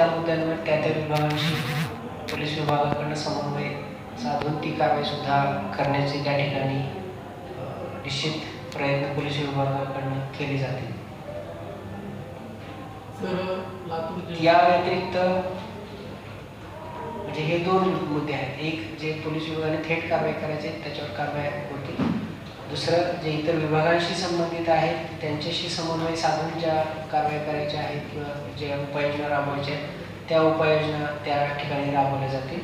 त्या मुद्द्यांवर त्या त्या विभागांशी पोलीस विभागाकडनं समन्वय साधून ती कारवाई सुद्धा करण्याचे त्या ठिकाणी निश्चित प्रयत्न पोलीस विभागाकडनं केले जातील. या व्यतिरिक्त म्हणजे हे दोन मुद्दे आहेत. एक जे पोलीस विभागाने थेट कारवाई करायचे त्याच्यावर कारवाई होती. दुसरं जे इतर विभागांशी संबंधित आहेत त्यांच्याशी समन्वय साधून ज्या कारवाई करायच्या आहेत किंवा ज्या उपाययोजना राबवायच्या आहेत त्या उपाययोजना त्या ठिकाणी राबवल्या जातील.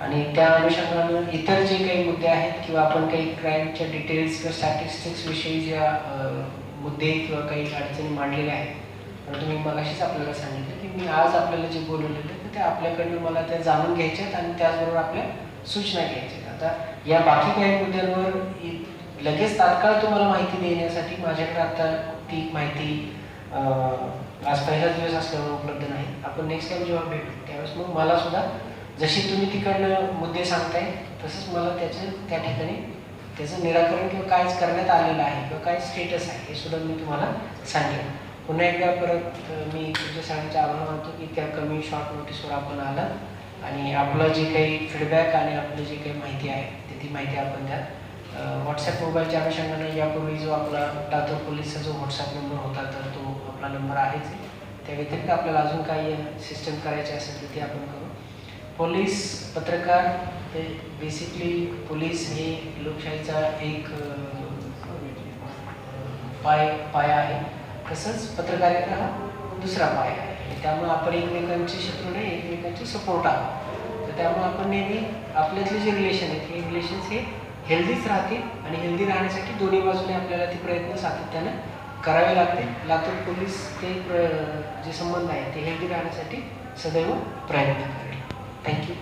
आणि त्या अनुषंगानं इतर जे काही मुद्दे आहेत किंवा आपण काही क्राईमच्या डिटेल्स किंवा स्टॅटिस्टिक्सविषयी ज्या मुद्दे किंवा काही अडचणी मांडलेल्या आहेत परंतु मी मगाशीच आपल्याला सांगितलं की मी आज आपल्याला जे बोलवलेलं ते आपल्याकडनं मला त्या जाणून घ्यायच्या आहेत आणि त्याचबरोबर आपल्या सूचना घ्यायच्या आहेत. आता या बाकी काही मुद्द्यांवर लगेच तात्काळ तुम्हाला माहिती देण्यासाठी माझ्याकडे आता ती माहिती आज पहिलाच दिवस असल्यामुळे उपलब्ध नाही. आपण नेक्स्ट टाइम जेव्हा भेटू त्यावेळेस मग मला सुद्धा जशी तुम्ही तिकडनं मुद्दे सांगताय तसंच मला त्याचं त्या ठिकाणी त्याचं निराकरण किंवा काय करण्यात आलेलं आहे किंवा काय स्टेटस आहे हे सुद्धा मी तुम्हाला सांगेन. पुन्हा एकदा परत मी तुमच्या सगळ्यांचे आभार मानतो की त्या कमी शॉर्ट नोटीसवर आपण आला आणि आपलं जे काही फीडबॅक आणि आपलं जे काही माहिती आहे ते ती माहिती आपण द्या. व्हॉट्सॲप मोबाईलच्या अनुषंगाने यापूर्वी जो आपला लातूर पोलीसचा जो व्हॉट्सॲप नंबर होता तर तो आपला नंबर आहेच. त्या व्यतिरिक्त आपल्याला अजून काही सिस्टम करायची असेल तर ते आपण करू. पोलीस पत्रकार हे बेसिकली पोलीस हे लोकशाहीचा एक पाय पाया आहे. तसंच पत्रकारिता हा दुसरा पाय आहे. त्यामुळे आपण एकमेकांचे शत्रू नाही एकमेकांचे सपोर्ट आहोत. तर त्यामुळे आपण नेहमी आपल्यातले जे रिलेशन आहेत हे रिलेशन्स हे हेल्दीच राहते आणि हेल्दी राहण्यासाठी दोन्ही बाजूने आपल्याला ते प्रयत्न सातत्यानं करावे लागते लातूर पोलीस ते प्र जे संबंध आहे ते हेल्दी राहण्यासाठी सदैव प्रयत्न करेल. थँक्यू